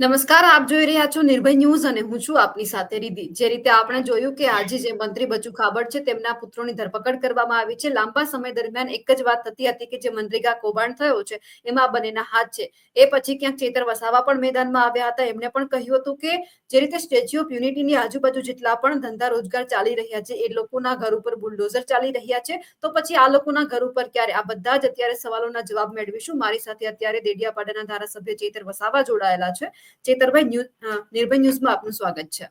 નમસ્કાર, આપ જોઈ રહ્યા છો નિર્ભય ન્યૂઝ અને હું છું આપની સાથે રીધિ જે રીતે આપણે જોયું કે આજે જે મંત્રી બચુ ખાબડ છે, તેમના પુત્રોની ધરપકડ કરવામાં આવી છે. લાંબા સમય દરમિયાન એક જ વાત થતી હતી કે જે મંત્રીગા કૌભાંડ થયો છે, એમાં બંનેના હાથ છે. એ પછી ક્યાંક ચેતર વસાવા પણ મેદાનમાં આવ્યા હતા. એમણે પણ કહ્યું હતું કે જે રીતે સ્ટેચ્યુ ઓફ યુનિટીની આજુબાજુ જેટલા પણ ધંધા રોજગાર ચાલી રહ્યા છે, એ લોકોના ઘર ઉપર બુલડોઝર ચાલી રહ્યા છે. તો પછી આ લોકોના ઘર ઉપર ક્યારે? આ બધા જ અત્યારે સવાલોના જવાબ મેળવીશું. મારી સાથે અત્યારે દેડિયાપાડાના ધારાસભ્ય ચેતર વસાવા જોડાયેલા છે. ચેતરભાઈ ન્યૂઝ નિર્ભય ન્યૂઝમાં આપનું સ્વાગત છે.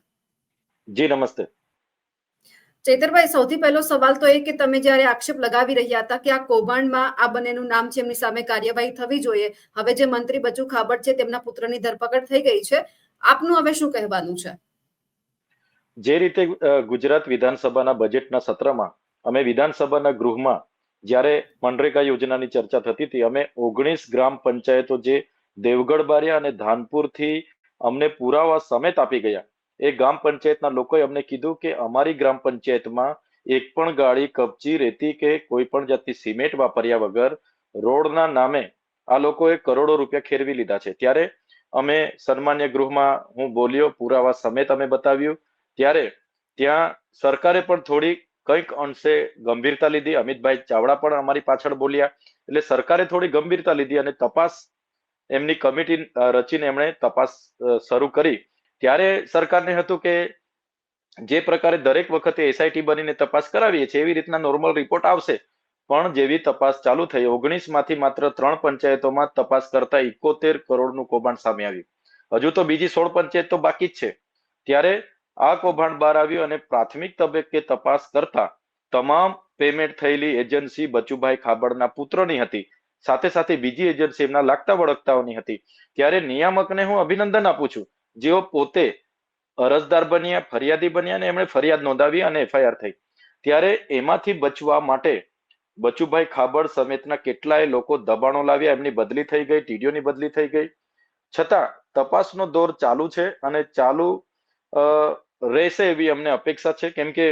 જી નમસ્તે. ચેતરભાઈ સૌથી પહેલો સવાલ તો એ કે તમે જ્યારે આક્ષેપ લગાવી રહ્યા હતા કે આ કૌભાંડમાં આ બંનેનું નામ છે એમની સામે કાર્યવાહી થવી જોઈએ હવે જે મંત્રી બચુ ખાબડ છે તેમના પુત્રની ધરપકડ થઈ ગઈ છે આપનું હવે શું કહેવાનું છે? જે રીતે ગુજરાત વિધાનસભાના બજેટના સત્રમાં અમે વિધાનસભાના ગૃહમાં જ્યારે મનરેગા યોજનાની ચર્ચા થતી હતી અમે ઓગણીસ ગ્રામ પંચાયતો જે દેવગઢ બારિયા અને ધાનપુરથી અમને પુરાવા સમેત આપી ગયા. એ ગ્રામ પંચાયતના લોકોએ અમને કીધું કે અમારી ગ્રામ પંચાયતમાં એક પણ ગાડી કપચી રેતી કે કોઈ પણ જાતની સિમેન્ટ વાપર્યા વગર રોડના નામે આ લોકોએ કરોડો રૂપિયા ખેરવી લીધા છે. ત્યારે અમે સન્માન્ય ગૃહમાં હું બોલ્યો, પુરાવા સમેત અમે બતાવ્યું. ત્યારે ત્યાં સરકારે પણ થોડી કંઈક અંશે ગંભીરતા લીધી. અમિતભાઈ ચાવડા પણ અમારી પાછળ બોલ્યા. એટલે સરકારે થોડી ગંભીરતા લીધી અને તપાસ એમની કમિટી રચીને એમણે તપાસ શરૂ કરી. ત્યારે સરકારને હતું કે જે પ્રકારે દરેક વખતે એસઆઈટી બનીને તપાસ કરાવીએ છીએ, એવી રીતના નોર્મલ રિપોર્ટ આવશે. પણ જેવી તપાસ ચાલુ થઈ ઓગણીસમાંથી માત્ર ત્રણ પંચાયતોમાં તપાસ કરતા ઇકોતેર કરોડનું કૌભાંડ સામે આવ્યું. હજુ તો બીજી સોળ પંચાયત તો બાકી જ છે. ત્યારે આ કૌભાંડ બહાર આવ્યું અને પ્રાથમિક તબક્કે તપાસ કરતા તમામ પેમેન્ટ થયેલી એજન્સી બચુભાઈ ખાબડના પુત્રની હતી. સાથે સાથે બીજી એજન્સી એમના લાગતા વળગતાઓની હતી. ત્યારે નિયામકને હું અભિનંદન આપું છું. જેઓ પોતે અરજદાર બન્યા, ફરિયાદી બન્યા અને એમણે ફરિયાદ નોંધાવી અને એફઆઈઆર થઈ. ત્યારે એમાંથી બચવા માટે બચુભાઈ ખાબડ સમેતના કેટલાય લોકો દબાણો લાવ્યા. એમની બદલી થઈ ગઈ, ટીડીઓની બદલી થઈ ગઈ. છતાં તપાસનો દોર ચાલુ છે અને ચાલુ રહેશે એવી અમને અપેક્ષા છે. કેમ કે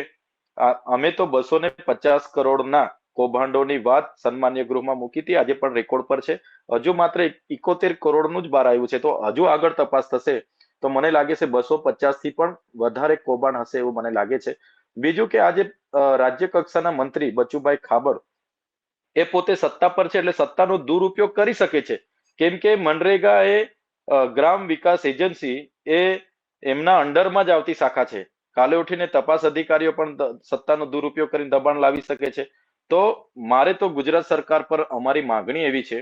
અમે તો બસો ને પચાસ કરોડના કૌભાંડોની વાત સન્માન્ય ગૃહમાં મૂકી હતી. આજે પણ રેકોર્ડ પર છે. હજુ માત્ર ઇકોતેર કરોડનું જ બહાર આવ્યું છે. તો હજુ આગળ તપાસ થશે તો મને લાગે છે બસો પચાસથી પણ વધારે કૌભાંડ હશે એવું મને લાગે છે. બીજું કે આજે રાજ્ય કક્ષાના મંત્રી બચુભાઈ ખાબડ એ પોતે સત્તા પર છે એટલે સત્તાનો દુરુપયોગ કરી શકે છે. કેમ કે મનરેગા એ ગ્રામ વિકાસ એજન્સી એ એમના અંડરમાં જ આવતી શાખા છે. કાલે ઉઠીને તપાસ અધિકારીઓ પણ સત્તાનો દુરુપયોગ કરીને દબાણ લાવી શકે છે. તો મારે તો ગુજરાત સરકાર પર અમારી માગણી એવી છે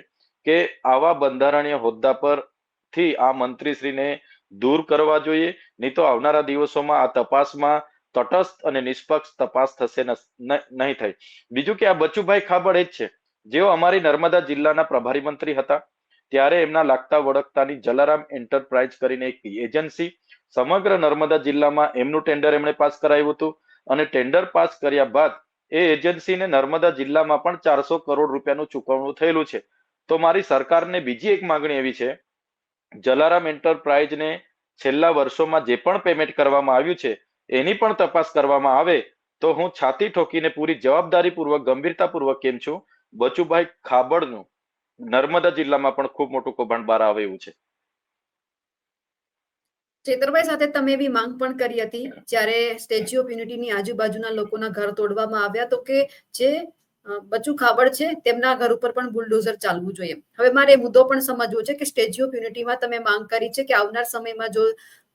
કે આવા બંધારણીય હોદ્દા પરથી આ મંત્રીશ્રીને દૂર કરવા જોઈએ, નહીં તો આવનારા દિવસોમાં આ તપાસમાં તટસ્થ અને નિષ્પક્ષ તપાસ થશે નહીં થાય. બીજું કે આ બચુભાઈ ખાબડ જ છે. જેઓ અમારી નર્મદા જિલ્લાના પ્રભારી મંત્રી હતા, ત્યારે એમના લાગતા વળગતાની જલારામ એન્ટરપ્રાઇઝ કરીને એક એજન્સી સમગ્ર નર્મદા જિલ્લામાં એમનું ટેન્ડર એમણે પાસ કરાવ્યું હતું અને ટેન્ડર પાસ કર્યા બાદ એ એજન્સીને નર્મદા જિલ્લામાં પણ ચારસો કરોડ રૂપિયાનું ચૂકવણું થયેલું છે. તો મારી સરકારને બીજી એક માંગણી એવી છે. જલારામ એન્ટરપ્રાઇઝને છેલ્લા વર્ષોમાં જે પણ પેમેન્ટ કરવામાં આવ્યું છે, એની પણ તપાસ કરવામાં આવે, તો હું છાતી ઠોકીને પૂરી જવાબદારીપૂર્વક, ગંભીરતાપૂર્વક કેમ છું? બચુભાઈ ખાબડનું નર્મદા જિલ્લામાં પણ ખૂબ મોટું કૌભાંડ બહાર આવે એવું છે. ચેતરભાઈ સાથે તમે એવી માંગ પણ કરી હતી. જ્યારે સ્ટેચ્યુ ઓફ યુનિટીની આજુબાજુના લોકોના ઘર તોડવામાં આવ્યા તો કે જે બચુ ખાબડ છે તેમના ઘર ઉપર પણ બુલડોઝર ચાલવું જોઈએ. હવે મારે મુદ્દો પણ સમજવો છે કે સ્ટેચ્યુ ઓફ યુનિટીમાં તમે માંગ કરી છે કે આવનાર સમયમાં જો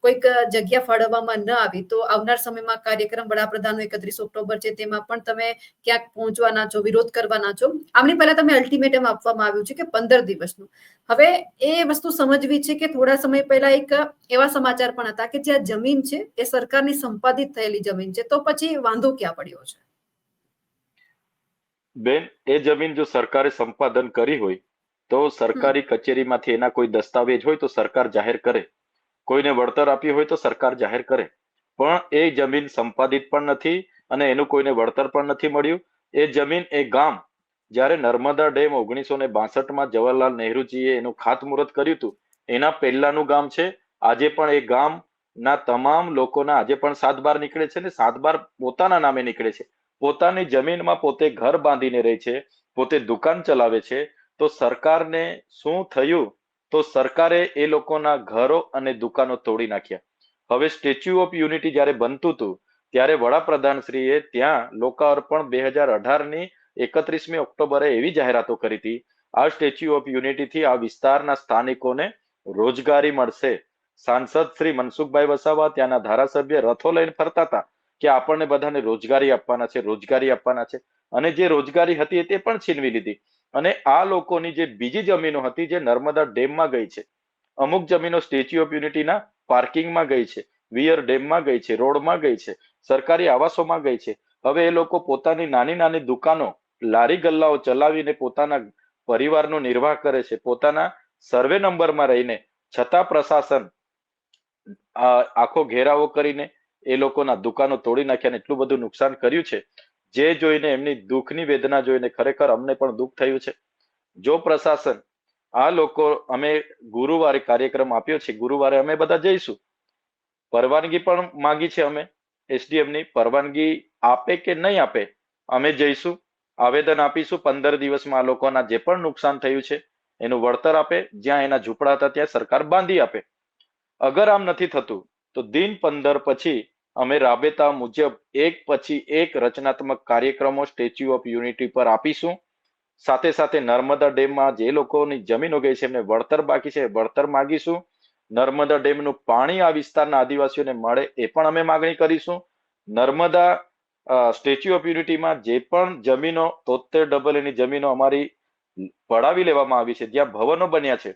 કોઈક જગ્યા ફાળવવામાં ન આવી તો આવનાર સમયમાં કાર્યક્રમ વડાપ્રધાનનો એકત્રીસ ઓક્ટોબર છે તેમાં પણ તમે ક્યાંક પહોંચવાના છો વિરોધ કરવાના છો. આમની પહેલા તમે અલ્ટિમેટમ આપવામાં આવ્યું છે કે પંદર દિવસનું. હવે એ વસ્તુ સમજવી છે કે થોડા સમય પહેલા એક એવા સમાચાર પણ હતા કે જ્યાં જમીન છે એ સરકારની સંપાદિત થયેલી જમીન છે તો પછી વાંધો ક્યાં પડ્યો છે? બેન એ જમીન જો સરકારે સંપાદન કરી હોય તો સરકારી કચેરીમાંથી એના કોઈ દસ્તાવેજ હોય તો સરકાર જાહેર કરે. કોઈને વળતર આપ્યું હોય તો સરકાર જાહેર કરે. પણ એ જમીન સંપાદિત પણ નથી અને એનું કોઈને વળતર પણ નથી મળ્યું. એ જમીન, એ ગામ જ્યારે નર્મદા ડેમ ઓગણીસો ને બાસઠમાં જવાહરલાલ નહેરુજીએ એનું ખાતમુહૂર્ત કર્યું હતું, એના પહેલાનું ગામ છે. આજે પણ એ ગામ ના તમામ લોકોના આજે પણ સાત બાર નીકળે છે ને સાત બાર પોતાના નામે નીકળે છે. પોતાની જમીનમાં પોતે ઘર બાંધીને રહે છે, પોતે દુકાન ચલાવે છે. તો સરકારને શું થયું? તો સરકારે એ લોકોના ઘરો અને દુકાનો તોડી નાખ્યા. હવે સ્ટેચ્યુ ઓફ યુનિટી જ્યારે બનતું હતું, ત્યારે વડાપ્રધાનશ્રીએ ત્યાં લોકાર્પણ બે હજાર અઢારની એકત્રીસમી ઓક્ટોબરે એવી જાહેરાતો કરી હતી, આ સ્ટેચ્યુ ઓફ યુનિટીથી આ વિસ્તારના સ્થાનિકોને રોજગારી મળશે. સાંસદ શ્રી મનસુખભાઈ વસાવા ત્યાંના ધારાસભ્ય રથો લઈને ફરતા હતા કે આપણને બધાને રોજગારી આપવાના છે, રોજગારી આપવાના છે. અને જે રોજગારી હતી તે પણ છીનવી લીધી. અને આ લોકોની જે બીજી જમીનો હતી જે નર્મદા ડેમમાં ગઈ છે, અમુક જમીનો સ્ટેચ્યુ ઓફ યુનિટીના પાર્કિંગમાં ગઈ છે, વિયર ડેમમાં ગઈ છે, રોડમાં ગઈ છે, સરકારી આવાસોમાં ગઈ છે. હવે એ લોકો પોતાની નાની નાની દુકાનો લારી ગલ્લાઓ ચલાવીને પોતાના પરિવારનો નિર્વાહ કરે છે, પોતાના સર્વે નંબરમાં રહીને, છતાં પ્રશાસન આખો ઘેરાવો કરીને એ લોકોના દુકાનો તોડી નાખ્યા એટલું બધું નુકસાન કર્યું છે. જે જોઈને એમની દુઃખની વેદના જોઈને ખરેખર અમને પણ દુઃખ થયું છે. જો પ્રશાસન આ લોકો અમે ગુરુવારે કાર્યક્રમ આપ્યો છે, ગુરુવારે અમે બધા જઈશું. પરવાનગી પણ માંગી છે અમે એસડીએમની પરવાનગી આપે કે નહીં આપે, અમે જઈશું, આવેદન આપીશું. પંદર દિવસમાં આ લોકોના જે પણ નુકસાન થયું છે, એનું વળતર આપે, જ્યાં એના ઝૂંપડા હતા ત્યાં સરકાર બાંધી આપે. અગર આમ નથી થતું, તો દિન પંદર પછી અમે રાબેતા મુજબ એક પછી એક રચનાત્મક કાર્યક્રમો સ્ટેચ્યુ ઓફ યુનિટી પર આપીશું. સાથે સાથે નર્મદા ડેમમાં જે લોકોની જમીનો ગઈ છે એમને વળતર બાકી છે વળતર માગીશું. નર્મદા ડેમનું પાણી આ વિસ્તારના આદિવાસીઓને મળે એ પણ અમે માગણી કરીશું. નર્મદા સ્ટેચ્યુ ઓફ યુનિટીમાં જે પણ જમીનો તોતેર ડબલ એની જમીનો અમારી પડાવી લેવામાં આવી છે, જ્યાં ભવનો બન્યા છે.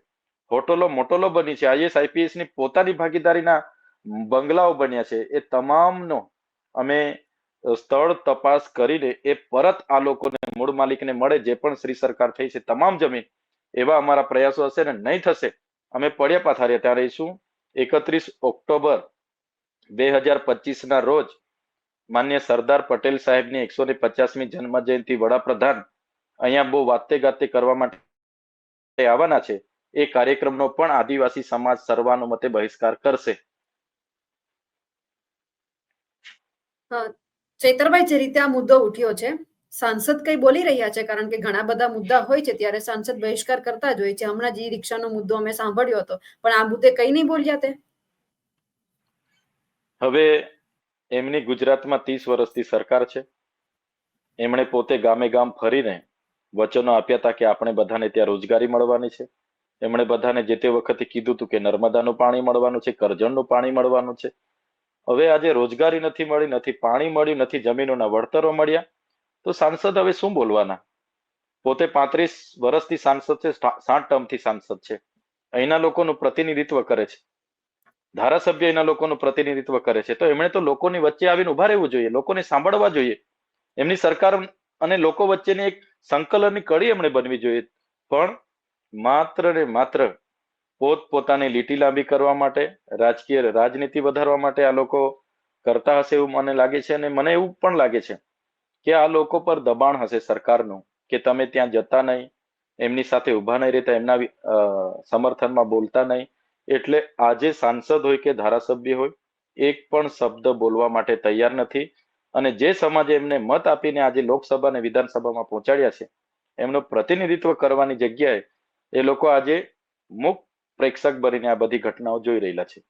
હોટલો મોટલો બની છે. આઈએસ આઈપીએસની પોતાની ભાગીદારીના બંગલાઓ બન્યા છે. એ તમામનો અમે સ્થળ તપાસ કરીને એ પરત આ લોકોને, મૂળ માલિકને મળે જે પણ શ્રી સરકાર થઈ છે તમામ જમીન, એવા અમારા પ્રયાસો હશે ને નહીં થશે, અમે પડ્યા પાથાર્યા ત્યાં રહીશું. એકત્રીસ ઓક્ટોબર બે હજાર પચીસ ના રોજ માન્ય સરદાર પટેલ સાહેબની એકસો ને પચાસમી જન્મ જયંતિ વડાપ્રધાન અહીંયા બહુ વાતે ગાતે કરવા માટે આવવાના છે. એ કાર્યક્રમનો પણ આદિવાસી સમાજ સર્વાનુમતે બહિષ્કાર કરશે. ચૈતરભાઈ જે રીતે આ મુદ્દો ઉઠ્યો છે, સાંસદ કઈ બોલી રહ્યા છે? કારણ કે ઘણા બધા મુદ્દા હોય છે ત્યારે સાંસદ બહિષ્કાર કરતા જ હોય છે. હમણાં જી રિક્ષાનો મુદ્દો અમે સાંભળ્યો હતો. પણ આ મુદ્દે કઈ નહીં બોલ્યા તે? હવે એમની ગુજરાતમાં ત્રીસ વર્ષથી સરકાર છે. એમણે પોતે ગામે ગામ ફરીને વચનો આપ્યા હતા કે આપણે બધાને ત્યાં રોજગારી મળવાની છે. એમણે બધાને જે તે વખતે કીધું હતું કે નર્મદાનું પાણી મળવાનું છે, કરજણનું પાણી મળવાનું છે. હવે આજે રોજગારી નથી મળી, નથી પાણી મળ્યું, નથી જમીનોના વળતરો મળ્યા. તો સાંસદ હવે શું બોલવાના? પોતે પાંત્રીસ વર્ષથી સાંસદ છે સાત ટર્મથી સાંસદ છે. અહીંના લોકોનું પ્રતિનિધિત્વ કરે છે. ધારાસભ્ય એના લોકોનું પ્રતિનિધિત્વ કરે છે. તો એમણે તો લોકોની વચ્ચે આવીને ઊભા રહેવું જોઈએ, લોકોને સાંભળવા જોઈએ. એમની સરકાર અને લોકો વચ્ચેની એક સંકલનની કડી એમણે બનવી જોઈએ. પણ માત્ર ને માત્ર પોત પોતાની લીટી લાંબી કરવા માટે, રાજકીય રાજનીતિ વધારવા માટે આ લોકો કરતા હશે એવું મને લાગે છે અને મને એવું પણ લાગે છે કે આ લોકો પર દબાણ હશે સરકારનું, કે તમે ત્યાં જતા નહીં, એમની સાથે ઊભા નહીં રહેતા, એમના સમર્થનમાં બોલતા નહીં. એટલે આજે સાંસદ હોય કે ધારાસભ્ય હોય, એક પણ શબ્દ બોલવા માટે તૈયાર નથી. અને જે સમાજે એમને મત આપીને આજે લોકસભા અને વિધાનસભામાં પહોંચાડ્યા છે, એમનું પ્રતિનિધિત્વ કરવાની જગ્યાએ એ લોકો આજે મુક પ્રેક્ષક બનીને આ બધી ઘટનાઓ જોઈ રહેલા છે.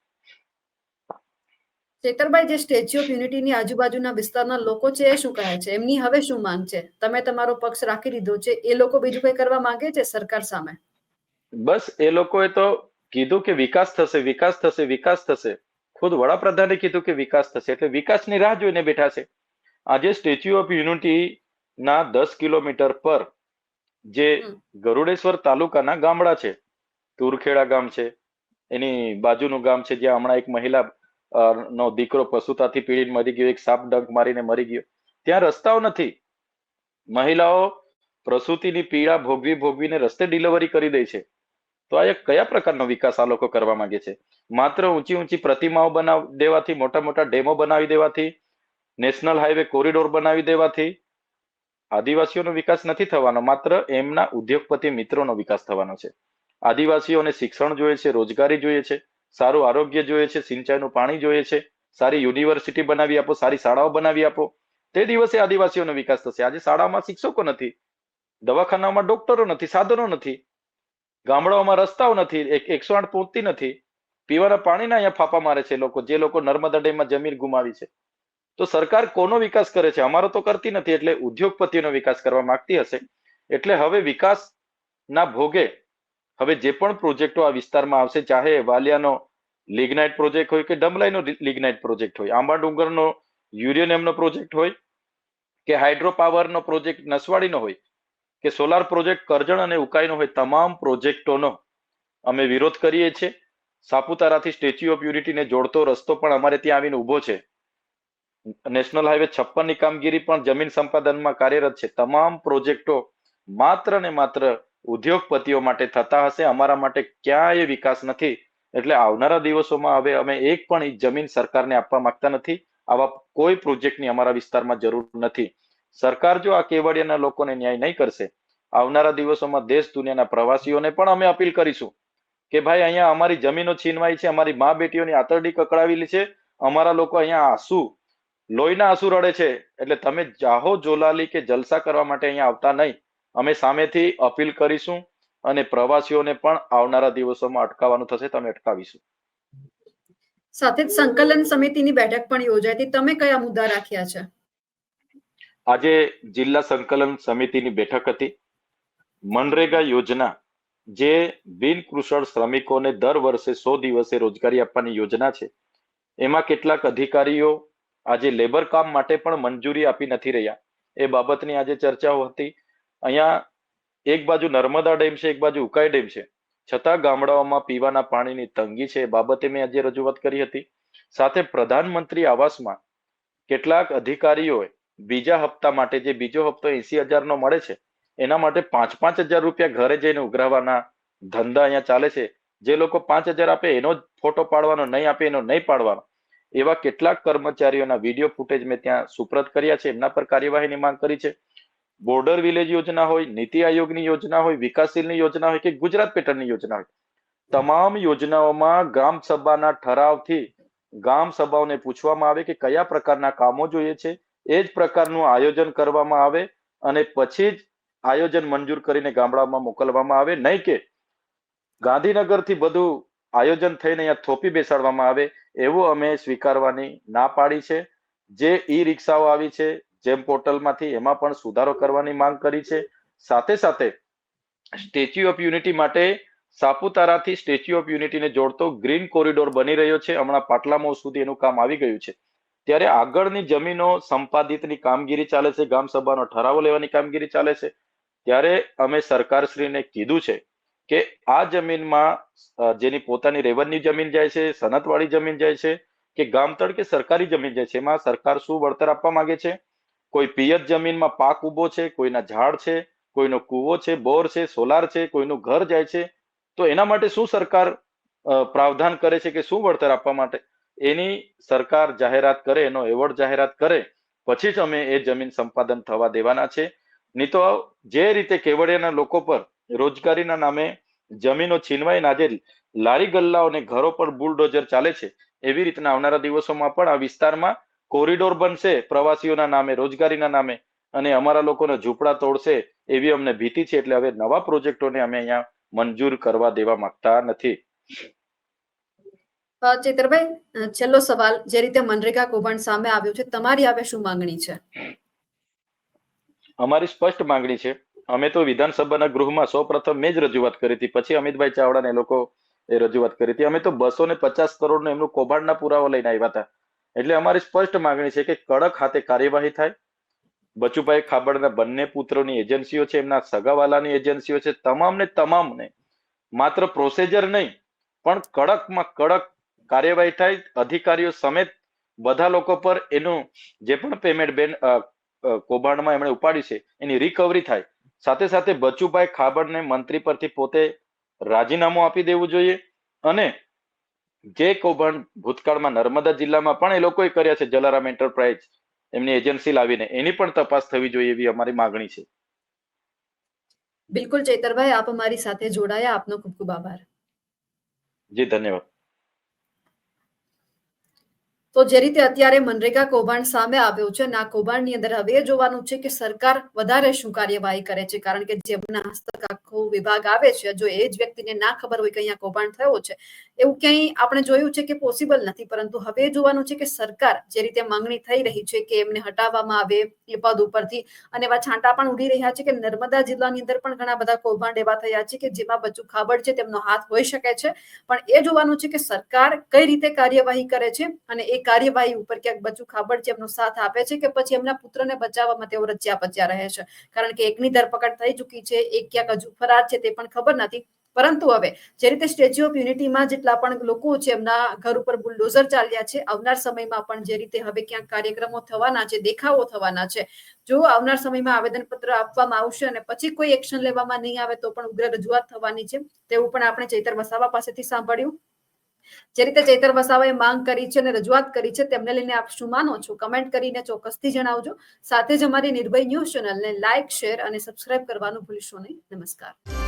ચેતરભાઈ જે સ્ટેચ્યુ ઓફ યુનિટીની આજુબાજુના વિસ્તારના લોકો છે એ શું કહે છે? એમની હવે શું માંગ છે? તમે તમારો પક્ષ રાખી દીધો છે એ લોકો બીજું કઈ કરવા માંગે છે સરકાર સામે? બસ એ લોકોએ તો કીધું કે વિકાસ થશે વિકાસ થશે વિકાસ થશે. ખુદ વડાપ્રધાને કીધું કે વિકાસ થશે એટલે વિકાસની રાહ જોઈને બેઠા છે. આજે સ્ટેચ્યુ ઓફ યુનિટી ના દસ કિલોમીટર પર જે ગરુડેશ્વર તાલુકાના ગામડા છે તુરખેડા ગામ છે. એની બાજુનું ગામ છે જ્યાં હમણાં એક મહિલા નો દીકરો પશુતાથી પીડીને મરી ગયો, એક સાપ ડંક મારીને મરી ગયો. ત્યાં રસ્તાઓ નથી. મહિલાઓ પ્રસૂતિની પીડા ભોગવી ભોગવીને રસ્તે ડિલિવરી કરી દે છે. તો આ એક કયા પ્રકારનો વિકાસ આ લોકો કરવા માંગે છે? માત્ર ઊંચી ઊંચી પ્રતિમાઓ બનાવી દેવાથી, મોટા મોટા ડેમો બનાવી દેવાથી, નેશનલ હાઈવે કોરિડોર બનાવી દેવાથી આદિવાસીઓનો વિકાસ નથી થવાનો. માત્ર એમના ઉદ્યોગપતિ મિત્રોનો વિકાસ થવાનો છે. આદિવાસીઓને શિક્ષણ જોઈએ છે, રોજગારી જોઈએ છે, સારું આરોગ્ય જોઈએ છે, સિંચાઈનું પાણી જોઈએ છે, સારી યુનિવર્સિટી બનાવી આપો, સારી શાળાઓ બનાવી આપો. તે દિવસે આદિવાસીઓનો વિકાસ થશે. આજે શાળામાં શિક્ષકો નથી દવાખાનામાં ડોક્ટરો નથી, સાધનો નથી, ગામડાઓમાં રસ્તાઓ નથી, એક એકસો આઠ પહોંચતી નથી. પીવાના પાણીના અહીંયા ફાફા મારે છે લોકો, જે લોકો નર્મદા ડેમમાં જમીન ગુમાવી છે. તો સરકાર કોનો વિકાસ કરે છે? અમારો તો કરતી નથી, એટલે ઉદ્યોગપતિઓનો વિકાસ કરવા માંગતી હશે. એટલે હવે વિકાસના ભોગે હવે જે પણ પ્રોજેક્ટો આ વિસ્તારમાં આવશે, ચાહે વાલિયાનો લિગ્નાઇટ પ્રોજેક્ટ હોય કે ડમલાઈનો લિગ્નાઇટ પ્રોજેક્ટ હોય, આંબા ડુંગરનો યુરેનિયમનો પ્રોજેક્ટ હોય કે હાઇડ્રો પાવરનો પ્રોજેક્ટ નસવાડીનો હોય કે સોલાર પ્રોજેક્ટ કરજણ અને ઉકાઈનો હોય, તમામ પ્રોજેક્ટોનો અમે વિરોધ કરીએ છીએ. સાપુતારાથી સ્ટેચ્યુ ઓફ યુનિટીને જોડતો રસ્તો પણ અમારે ત્યાં આવીને ઊભો છે. નેશનલ હાઈવે છપ્પનની કામગીરી પણ જમીન સંપાદનમાં કાર્યરત છે. તમામ પ્રોજેક્ટો માત્ર ને માત્ર ઉદ્યોગપતિઓ માટે થતા હશે, અમારા માટે ક્યાંય વિકાસ નથી. એટલે આવનારા દિવસોમાં હવે અમે એક પણ જમીન સરકારને આપવા માંગતા નથી. આવા કોઈ પ્રોજેક્ટની અમારા વિસ્તારમાં જરૂર નથી. સરકાર જો આ કેવડિયાના લોકોને ન્યાય નહીં કરશે, આવનારા દિવસોમાં દેશ દુનિયાના પ્રવાસીઓને પણ અમે અપીલ કરીશું કે ભાઈ, અહીંયા અમારી જમીનો છીનવાઈ છે, અમારી મા બેટીઓની આતરડી કકડાવેલી છે, અમારા લોકો અહીંયા આંસુ, લોહીના આંસુ રડે છે. એટલે તમે જાહો જોલાલી કે જલસા કરવા માટે અહીંયા આવતા નહીં. અમે સામેથી અપીલ કરીશું અને પ્રવાસીઓને પણ આવનારા દિવસોમાં અટકાવવાનું થશે તમે અટકાવીશું. સાથે જ સંકલન સમિતિની બેઠક પણ યોજાઈ હતી. તમે કયા મુદ્દા રાખ્યા છે? આજે જિલ્લા સંકલન સમિતિની બેઠક હતી. મનરેગા યોજના જે બિન કુશળ શ્રમિકોને દર વર્ષે સો દિવસે રોજગારી આપવાની યોજના છે. એમાં કેટલાક અધિકારીઓ આજે લેબર કામ માટે પણ મંજૂરી આપી નથી રહ્યા. એ બાબતની આજે ચર્ચાઓ હતી. અહીંયા એક બાજુ નર્મદા ડેમ છે, એક બાજુ ઉકાઈ ડેમ છે. છતાં ગામડાઓમાં પીવાના પાણીની તંગી છે એ બાબતે મેં આજે રજૂઆત કરી હતી. સાથે પ્રધાનમંત્રી આવાસમાં કેટલાક અધિકારીઓએ બીજા હપ્તા માટે જે બીજો હપ્તો એસી હજારનો મળે છે, એના માટે પાંચ પાંચ હજાર રૂપિયા ઘરે જઈને ઉઘરાવાના ધંધા અહીંયા ચાલે છે. જે લોકો પાંચ હજાર આપે એનો જ ફોટો પાડવાનો, નહીં આપે એનો નહીં પાડવાનો. એવા કેટલાક કર્મચારીઓના વીડિયો ફૂટેજ મેં ત્યાં સુપ્રત કર્યા છે. એમના પર કાર્યવાહીની માંગ કરી છે. બોર્ડર વિલેજ યોજના હોય, નીતિ આયોગની યોજના હોય વિકાસશીલની યોજના હોય કે ગુજરાત પેટર્નની યોજના હોય, તમામ યોજનાઓમાં ગ્રામ સભાના ઠરાવથી ગામ સભાઓને પૂછવામાં આવે કે કયા પ્રકારના કામો જોઈએ છે, એ જ પ્રકારનું આયોજન કરવામાં આવે અને પછી જ આયોજન મંજૂર કરીને ગામડામાં મોકલવામાં આવે. નહીં કે ગાંધીનગરથી બધું આયોજન થઈને અહીંયા થોપી બેસાડવામાં આવે, એવું અમે સ્વીકારવાની ના પાડી છે. જે ઈ રિક્ષાઓ આવી છે જેમ પોર્ટલમાંથી એમાં પણ સુધારો કરવાની માંગ કરી છે. સાથે સાથે સ્ટેચ્યુ ઓફ યુનિટી માટે સાપુતારાથી સ્ટેચ્યુ ઓફ યુનિટીને જોડતો ગ્રીન કોરિડોર બની રહ્યો છે. હમણાં પાટલામો સુધી એનું કામ આવી ગયું છે. ત્યારે આગળની જમીનો સંપાદિતની કામગીરી ચાલે છે. ગામ સભાનો ઠરાવો લેવાની કામગીરી ચાલે છે. ત્યારે અમે સરકારશ્રીને કીધું છે કે આ જમીનમાં જેની પોતાની રેવન્યુ જમીન જાય છે સનતવાળી જમીન જાય છે, કે ગામતળ કે સરકારી જમીન જાય છે. એમાં સરકાર શું વળતર આપવા માંગે છે? કોઈ પિયત જમીનમાં પાક ઊભો છે, કોઈના ઝાડ છે, કોઈનો કૂવો છે, બોર છે, સોલાર છે, કોઈનું ઘર જાય છે, તો એના માટે શું સરકાર પ્રાવધાન કરે છે કે શું વળતર આપવા માટે? એની સરકાર જાહેરાત કરે, એનો એવોર્ડ જાહેરાત કરે, પછી જ અમે એ જમીન સંપાદન થવા દેવાના છે. નહીં તો જે રીતે કેવડિયાના લોકો પર રોજગારીના નામે જમીનો છીનવાઈને આજે લારી ગલ્લાઓ અને ઘરો પર બુલડોઝર ચાલે છે, એવી રીતના આવનારા દિવસોમાં પણ આ વિસ્તારમાં કોરિડોર બનશે પ્રવાસીઓના નામે રોજગારીના નામે અને અમારા લોકોને ઝૂંપડા તોડશે એવી અમને ભીતિ છે એટલે હવે નવા પ્રોજેક્ટોને અમે અહીંયા મંજૂર કરવા દેવા માંગતા નથી. ચેતરભાઈ છેલ્લો સવાલ જે રીતે મનરેગા કૌભાંડ સામે આવ્યું છે તમારી હવે શું માંગણી છે? અમારી સ્પષ્ટ માંગણી છે. અમે તો વિધાનસભાના ગૃહમાં સૌ પ્રથમ મેં જ રજૂઆત કરી હતી પછી અમિતભાઈ ચાવડા ને લોકો એ રજૂઆત કરી હતી. અમે તો બસો ને પચાસ કરોડ એમનું કૌભાંડના પુરાવા લઈને આવ્યા હતા. એટલે અમારી સ્પષ્ટ માંગણી છે કે કડક હાથે કાર્યવાહી થાય. બચુભાઈ ખાબડના બંને પુત્રોની એજન્સીઓ છે, એમના સગાવાલાની એજન્સીઓ છે, તમામને તમામને માત્ર પ્રોસેજર નહીં, પણ કડકમાં કડક કાર્યવાહી થાય. અધિકારીઓ સમેત બધા લોકો પર એનું જે પણ પેમેન્ટ બેન કૌભાંડમાં એમણે ઉપાડી છે, એની રિકવરી થાય. સાથે સાથે બચુભાઈ ખાબડને મંત્રી પરથી પોતે રાજીનામું આપી દેવું જોઈએ અને જે કૌભાંડ ભૂતકાળમાં નર્મદા જિલ્લામાં પણ એ લોકોએ કર્યા છે જલારામ એન્ટરપ્રાઇઝ એમની એજન્સી લાવીને. એની પણ તપાસ થવી જોઈએ એવી અમારી માગણી છે. બિલકુલ ચેતરભાઈ આપ અમારી સાથે જોડાયા. આપનો ખૂબ ખૂબ આભાર. જી ધન્યવાદ. તો જે રીતે અત્યારે મનરેગા કૌભાંડ સામે આવ્યો છે અને આ કૌભાંડની અંદર હવે જોવાનું છે કે સરકાર વધારે શું કાર્યવાહી કરે છે? કારણ કે જેમના હસ્તક આખો વિભાગ આવે છે, જો એ જ વ્યક્તિને ના ખબર હોય કે અહીંયા કૌભાંડ થયો છે, એવું ક્યાંય આપણે જોયું છે કે પોસિબલ નથી. પરંતુ હવે જોવાનું છે કે સરકાર જે રીતે માંગણી થઈ રહી છે કે એમને હટાવવામાં આવે એ પદ ઉપરથી, અને એવા છાંટા પણ ઉડી રહ્યા છે કે નર્મદા જિલ્લાની અંદર પણ ઘણા બધા કૌભાંડ એવા થયા છે કે જેમાં બચ્ચું ખાબડ છે, તેમનો હાથ હોઈ શકે છે. પણ એ જોવાનું છે કે સરકાર કઈ રીતે કાર્યવાહી કરે છે અને એ કાર્યવાહી ઉપર ક્યાંક બચુ ખાબડ છે, એમનો સાથ આપે છે કે પછી એમના પુત્રને બચાવવામાં તેઓ રચ્યા પચ્યા રહે છે? કારણ કે એકની ધરપકડ થઈ ચૂકી છે, એક ક્યાંક હજુ ફરાર છે તે પણ ખબર નથી. પરંતુ હવે જે રીતે સ્ટેચ્યુ ઓફ યુનિટીમાં જેટલા પણ લોકો છે, એમના ઘર ઉપર બુલડોઝર ચાલ્યા છે, આવનાર સમયમાં પણ જે રીતે હવે ક્યાંક કાર્યક્રમો થવાના છે, દેખાવો થવાના છે, જો આવનાર સમયમાં આવેદનપત્ર આપવામાં આવશે અને પછી કોઈ એક્શન લેવામાં નહીં આવે તો પણ ઉગ્ર રજૂઆત થવાની છે, તેવું પણ આપણે ચૈતર વસાવા પાસેથી સાંભળ્યું. જે રીતે ચૈતર વસાવાએ માંગ કરી છે અને રજૂઆત કરી છે, તેમને લઈને આપ શું માનો છો? કમેન્ટ કરીને ચોક્કસથી જણાવજો. સાથે જ અમારી નિર્ભય ન્યૂઝ ચેનલને લાઇક શેર અને સબસ્ક્રાઇબ કરવાનું ભૂલશો નહીં. નમસ્કાર.